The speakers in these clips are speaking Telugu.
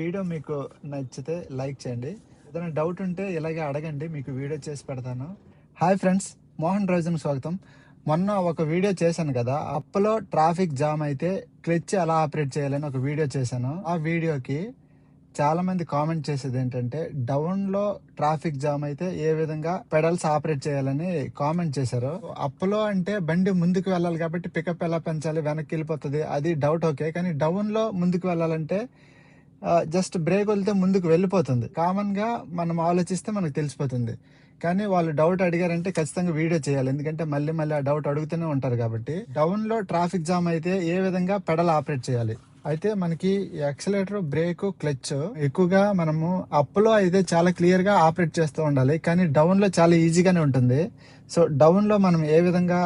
వీడియో మీకు నచ్చితే లైక్ చేయండి. ఏదైనా డౌట్ ఉంటే ఇలాగే అడగండి మీకు వీడియో చేసి పెడతాను. హాయ్ ఫ్రెండ్స్ మోహన్ రోజున స్వాగతం. మొన్న ఒక వీడియో చేశాను కదా అప్పలో ట్రాఫిక్ జామ్ అయితే క్లచ్ ఎలా ఆపరేట్ చేయాలని ఒక వీడియో చేశాను. ఆ వీడియోకి చాలా మంది కామెంట్ చేసేది ఏంటంటే డౌన్లో ట్రాఫిక్ జామ్ అయితే ఏ విధంగా పెడల్స్ ఆపరేట్ చేయాలని కామెంట్ చేశారు. అప్పులో అంటే బండి ముందుకు వెళ్ళాలి కాబట్టి పికప్ ఎలా పెంచాలి వెనక్కి వెళ్ళిపోతుంది అది డౌట్ ఓకే కానీ డౌన్లో ముందుకు వెళ్ళాలంటే జస్ట్ బ్రేక్ వదిలితే ముందుకు వెళ్ళిపోతుంది. కామన్గా మనం ఆలోచిస్తే మనకు తెలిసిపోతుంది. కానీ వాళ్ళు డౌట్ అడిగారంటే ఖచ్చితంగా వీడియో చేయాలి. ఎందుకంటే మళ్ళీ మళ్ళీ ఆ డౌట్ అడుగుతూనే ఉంటారు కాబట్టి. డౌన్లో ట్రాఫిక్ జామ్ అయితే ఏ విధంగా పెడల్ ఆపరేట్ చేయాలి? అయితే మనకి యాక్సిలేటర్ బ్రేక్ క్లచ్ ఎక్కువగా మనము అప్లో అయితే చాలా క్లియర్గా ఆపరేట్ చేస్తూ ఉండాలి. కానీ డౌన్లో చాలా ఈజీగానే ఉంటుంది. సో డౌన్లో మనం ఏ విధంగా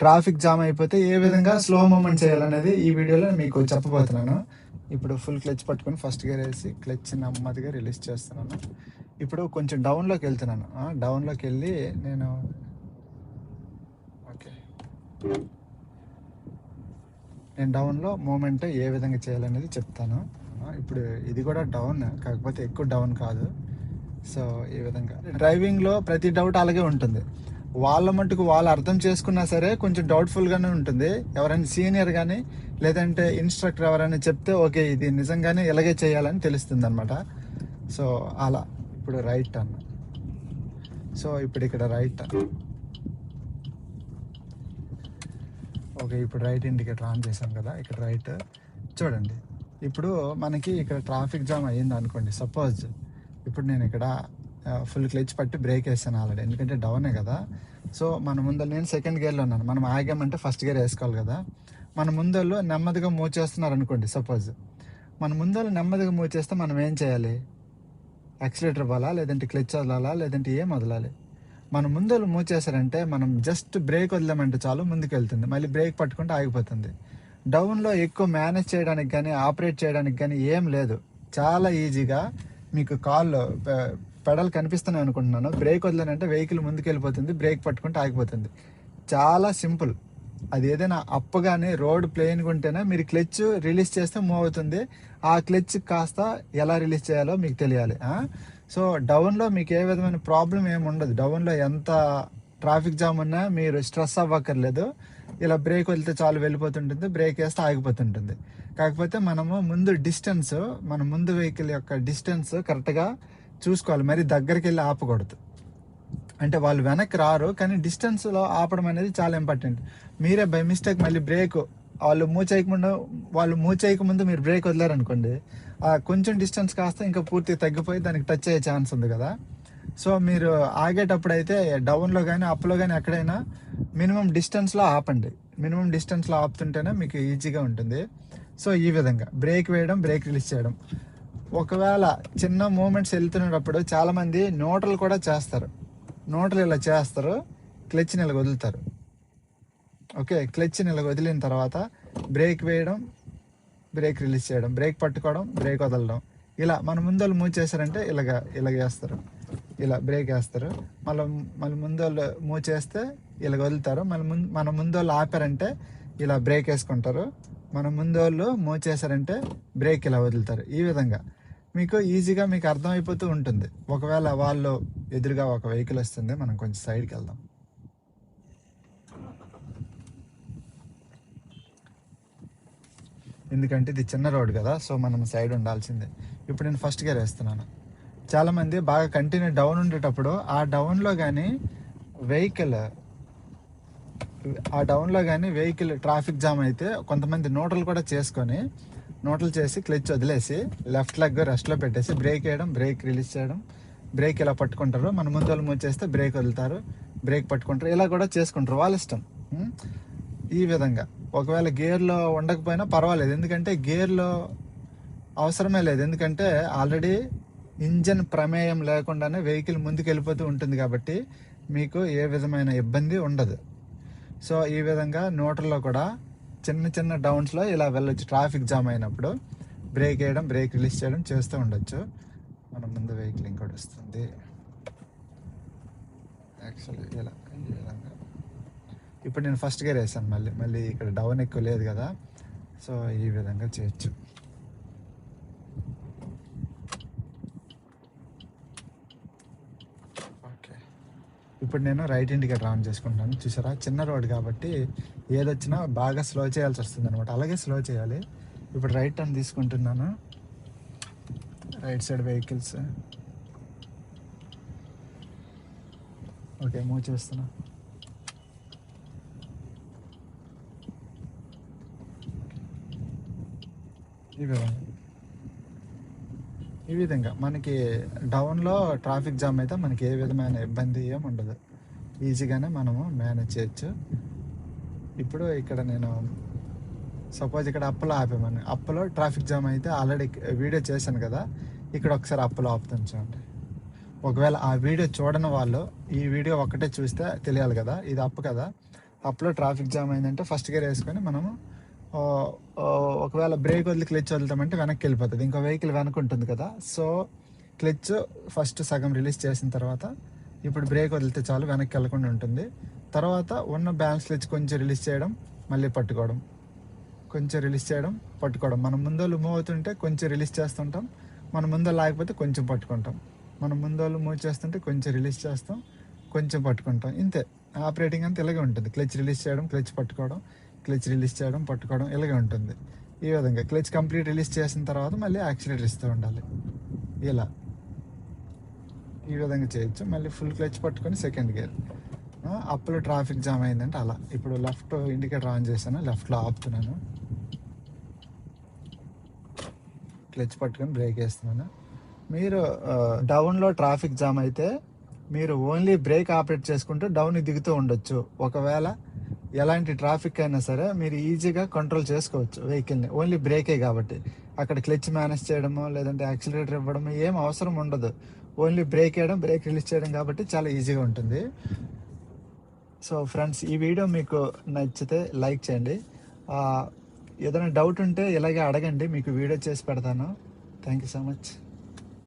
ట్రాఫిక్ జామ్ అయిపోతే ఏ విధంగా స్లో మూమెంట్ చేయాలనేది ఈ వీడియోలో మీకు చెప్పబోతున్నాను. ఇప్పుడు ఫుల్ క్లచ్ పట్టుకొని ఫస్ట్ గేర్ వేసి క్లచ్ నెమ్మదిగా రిలీజ్ చేస్తున్నాను. ఇప్పుడు కొంచెం డౌన్లోకి వెళ్తున్నాను. డౌన్లోకి వెళ్ళి నేను ఓకే. నేను డౌన్లో మూమెంట్ ఏ విధంగా చేయాలనేది చెప్తాను. ఇప్పుడు ఇది కూడా డౌన్ కాకపోతే ఎక్కువ డౌన్ కాదు. సో ఈ విధంగా. డ్రైవింగ్లో ప్రతి డౌట్ అలాగే ఉంటుంది. వాళ్ళ మటుకు వాళ్ళు అర్థం చేసుకున్నా సరే కొంచెం డౌట్ఫుల్గానే ఉంటుంది. ఎవరైనా సీనియర్ కానీ లేదంటే ఇన్స్ట్రక్టర్ ఎవరైనా చెప్తే ఓకే ఇది నిజంగానే ఇలాగే చేయాలని తెలుస్తుంది అనమాట సో అలా. ఇప్పుడు రైట్ టర్న్ సో ఇప్పుడు ఇక్కడ రైట్ టర్న్ ఓకే ఇప్పుడు రైట్ ఇండికేటర్ ఆన్ చేసాం కదా ఇక్కడ రైట్ చూడండి. ఇప్పుడు మనకి ఇక్కడ ట్రాఫిక్ జామ్ అయ్యింది అనుకోండి సపోజ్ ఇప్పుడు నేను ఇక్కడ ఫుల్ క్లచ్ పట్టి బ్రేక్ వేసాను ఆల్రెడీ ఎందుకంటే డౌనే కదా. సో మన ముందర నేను సెకండ్ గేర్లో ఉన్నాను. మనం ఆగామంటే ఫస్ట్ గేర్ వేసుకోవాలి కదా. మన ముందరలో నెమ్మదిగా మూవ్ చేస్తున్నారు అనుకోండి సపోజ్ మన ముందళ్ళు నెమ్మదిగా మూవ్ చేస్తే మనం ఏం చేయాలి? యాక్సిలేటర్ ఇవ్వాలా లేదంటే క్లచ్ వదలాలా? లేదంటే ఏం వదలాలి? మన ముందలు మూవ్ చేశారంటే మనం జస్ట్ బ్రేక్ వదిలామంటే చాలు ముందుకు వెళ్తుంది. మళ్ళీ బ్రేక్ పట్టుకుంటే ఆగిపోతుంది. డౌన్లో ఎక్కువ మేనేజ్ చేయడానికి కానీ ఆపరేట్ చేయడానికి కానీ ఏం లేదు. చాలా ఈజీగా మీకు కాల్లో పెడల్ కనిపిస్తున్నాయి అనుకుంటున్నాను. బ్రేక్ వదిలేనంటే వెహికల్ ముందుకు వెళ్ళిపోతుంది బ్రేక్ పట్టుకుంటే ఆగిపోతుంది. చాలా సింపుల్. అది ఏదైనా అప్పగానే రోడ్ ప్లెయిన్గా ఉంటేనే మీరు క్లచ్ రిలీజ్ చేస్తే మూవ్ అవుతుంది. ఆ క్లచ్ కాస్త ఎలా రిలీజ్ చేయాలో మీకు తెలియాలి సో డౌన్లో మీకు ఏ విధమైన ప్రాబ్లం ఏమి ఉండదు. డౌన్లో ఎంత ట్రాఫిక్ జామ్ ఉన్నా మీరు స్ట్రెస్ అవ్వక్కర్లేదు. ఇలా బ్రేక్ వదిలితే చాలు వెళ్ళిపోతుంటుంది బ్రేక్ వేస్తే ఆగిపోతుంటుంది. కాకపోతే మనము ముందు డిస్టెన్స్ మన ముందు వెహికల్ యొక్క డిస్టెన్స్ కరెక్ట్గా చూసుకోవాలి. మరి దగ్గరికి వెళ్ళి ఆపకూడదు. అంటే వాళ్ళు వెనక్కి రారు కానీ డిస్టెన్స్లో ఆపడం అనేది చాలా ఇంపార్టెంట్. మీరే బై మిస్టేక్ మళ్ళీ బ్రేక్ వాళ్ళు మూవ్ చేయకముందు వాళ్ళు మూవ్ చేయకముందు మీరు బ్రేక్ వదిలేరనుకోండి ఆ కొంచెం డిస్టెన్స్ కాస్త ఇంకా పూర్తిగా తగ్గిపోయి దానికి టచ్ అయ్యే ఛాన్స్ ఉంది కదా. సో మీరు ఆగేటప్పుడు అయితే డౌన్లో కానీ అప్లో కానీ ఎక్కడైనా మినిమం డిస్టెన్స్లో ఆపండి. మినిమం డిస్టెన్స్లో ఆపుతుంటేనే మీకు ఈజీగా ఉంటుంది. సో ఈ విధంగా బ్రేక్ వేయడం బ్రేక్ రిలీజ్ చేయడం. ఒకవేళ చిన్న మూమెంట్స్ వెళ్తున్నప్పుడు చాలామంది నోటలు కూడా చేస్తారు. నోటలు ఇలా చేస్తారు క్లచ్ నెల వదులుతారు. ఓకే క్లచ్ నెల వదిలిన తర్వాత బ్రేక్ వేయడం బ్రేక్ రిలీజ్ చేయడం బ్రేక్ పట్టుకోవడం బ్రేక్ వదలడం. ఇలా మన ముందోళ్ళు మూవ్ చేశారంటే ఇలాగ ఇలాగ వేస్తారు. ఇలా బ్రేక్ వేస్తారు. మళ్ళీ మళ్ళీ ముందోళ్ళు మూవ్ చేస్తే ఇలా వదులుతారు. మళ్ళీ ముందు మన ముందోళ్ళు ఆపారంటే ఇలా బ్రేక్ వేసుకుంటారు. మన ముందోళ్ళు మూవ్ చేశారంటే బ్రేక్ ఇలా వదులుతారు. ఈ విధంగా. మీకు ఈజీగా మీకు అర్థమైపోతూ ఉంటుంది. ఒకవేళ వాళ్ళు ఎదురుగా ఒక వెహికల్ వస్తుంది మనం కొంచెం సైడ్కి వెళ్దాం. ఎందుకంటే ఇది చిన్న రోడ్ కదా సో మనం సైడ్ ఉండాల్సిందే. ఇప్పుడు నేను ఫస్ట్ గేర్ వేస్తున్నాను చాలామంది బాగా కంటిన్యూ డౌన్ ఉండేటప్పుడు ఆ డౌన్లో కానీ వెహికల్ ఆ డౌన్లో కానీ వెహికల్ ట్రాఫిక్ జామ్ అయితే కొంతమంది నోటలు కూడా చేసుకొని నోటలు చేసి క్లచ్ వదిలేసి లెఫ్ట్ లెగ్ రెస్ట్లో పెట్టేసి బ్రేక్ వేయడం బ్రేక్ రిలీజ్ చేయడం. బ్రేక్ ఇలా పట్టుకుంటారు మన ముందు వాళ్ళు మూవ్ చేస్తే బ్రేక్ వదులుతారు బ్రేక్ పట్టుకుంటారు. ఇలా కూడా చేసుకుంటారు వాళ్ళ ఇష్టం. ఈ విధంగా. ఒకవేళ గేర్లో ఉండకపోయినా పర్వాలేదు. ఎందుకంటే గేర్లో అవసరమే లేదు. ఎందుకంటే ఆల్రెడీ ఇంజన్ ప్రమేయం లేకుండానే వెహికల్ ముందుకు వెళ్ళిపోతూ ఉంటుంది కాబట్టి మీకు ఏ విధమైన ఇబ్బంది ఉండదు. సో ఈ విధంగా నోటర్లో కూడా చిన్న చిన్న డౌన్స్లో ఇలా వెళ్ళొచ్చు. ట్రాఫిక్ జామ్ అయినప్పుడు బ్రేక్ వేయడం బ్రేక్ రిలీజ్ చేయడం చేస్తూ ఉండొచ్చు. మన ముందు వెహికల్ ఇంకోటి వస్తుంది. యాక్చువల్లీ ఇలా ఈ విధంగా. ఇప్పుడు నేను ఫస్ట్ గేర్ వేసాను మళ్ళీ. మళ్ళీ ఇక్కడ డౌన్ ఎక్కువ లేదు కదా. సో ఈ విధంగా చేయొచ్చు. ఇప్పుడు నేను రైట్ ఇండికేటర్ ఆన్ చేసుకుంటాను. చూసారా? చిన్న రోడ్ కాబట్టి ఏదొచ్చినా బాగా స్లో చేయాల్సి వస్తుంది అనమాట అలాగే స్లో చేయాలి. ఇప్పుడు రైట్ టర్న్ తీసుకుంటున్నాను. Right side vehicles okay move చేస్తున్నా. ఇవే ఈ విధంగా మనకి డౌన్లో ట్రాఫిక్ జామ్ అయితే మనకి ఏ విధమైన ఇబ్బంది ఏమి ఉండదు. ఈజీగానే మనము మేనేజ్ చేయొచ్చు. ఇప్పుడు ఇక్కడ నేను సపోజ్ ఇక్కడ అప్పులో ఆపామని అప్పులో ట్రాఫిక్ జామ్ అయితే ఆల్రెడీ వీడియో చేశాను కదా ఇక్కడ ఒకసారి అప్పులో ఆపుతాను చూడండి. ఒకవేళ ఆ వీడియో చూడని వాళ్ళు ఈ వీడియో ఒక్కటే చూస్తే తెలియాలి కదా ఇది అప్పు కదా. అప్పులో ట్రాఫిక్ జామ్ అయిందంటే ఫస్ట్ గేర్ వేసుకొని మనము ఒకవేళ బ్రేక్ వదిలి క్లచ్ వదులుతామంటే వెనక్కి వెళ్ళిపోతుంది. ఇంకో వెహికల్ వెనక ఉంటుంది కదా. సో క్లచ్ ఫస్ట్ సగం రిలీజ్ చేసిన తర్వాత ఇప్పుడు బ్రేక్ వదిలితే చాలు వెనక్కి వెళ్ళకుండా ఉంటుంది. తర్వాత ఉన్న బ్యాలెన్స్ క్లచ్ కొంచెం రిలీజ్ చేయడం మళ్ళీ పట్టుకోవడం. కొంచెం రిలీజ్ చేయడం పట్టుకోవడం. మనం ముందోళ్ళు మూవ్ అవుతుంటే కొంచెం రిలీజ్ చేస్తుంటాం. మన ముందో లేకపోతే కొంచెం పట్టుకుంటాం. మనం ముందోళ్ళు మూవ్ చేస్తుంటే కొంచెం రిలీజ్ చేస్తాం కొంచెం పట్టుకుంటాం. ఇంతే. ఆపరేటింగ్ అంతా ఇలాగే ఉంటుంది. క్లచ్ రిలీజ్ చేయడం క్లచ్ పట్టుకోవడం. క్లచ్ రిలీజ్ చేయడం పట్టుకోవడం ఇలాగే ఉంటుంది. ఈ విధంగా క్లచ్ కంప్లీట్ రిలీజ్ చేసిన తర్వాత మళ్ళీ యాక్సిలేటర్ ఇస్తూ ఉండాలి. ఇలా. ఈ విధంగా చేయొచ్చు. మళ్ళీ ఫుల్ క్లచ్ పట్టుకొని సెకండ్ గేర్. అప్పులో ట్రాఫిక్ జామ్ అయిందంటే అలా. ఇప్పుడు లెఫ్ట్ ఇండికేటర్ ఆన్ చేశాను లెఫ్ట్లో ఆపుతున్నాను. క్లచ్ పట్టుకొని బ్రేక్ వేస్తున్నాను. మీరు డౌన్లో ట్రాఫిక్ జామ్ అయితే మీరు ఓన్లీ బ్రేక్ ఆపరేట్ చేసుకుంటూ డౌన్ దిగుతూ ఉండొచ్చు. ఒకవేళ ఎలాంటి ట్రాఫిక్ అయినా సరే మీరు ఈజీగా కంట్రోల్ చేసుకోవచ్చు వెహికల్ని ఓన్లీ బ్రేకే కాబట్టి. అక్కడ క్లచ్ మేనేజ్ చేయడము లేదంటే యాక్సిలరేటర్ ఇవ్వడము ఏం అవసరం ఉండదు. ఓన్లీ బ్రేక్ వేయడం బ్రేక్ రిలీజ్ చేయడం కాబట్టి చాలా ఈజీగా ఉంటుంది. సో ఫ్రెండ్స్ ఈ వీడియో మీకు నచ్చితే లైక్ చేయండి. Ah, ఏదైనా డౌట్ ఉంటే ఇలాగే అడగండి. మీకు వీడియో చేసి పెడతాను. Thank you so much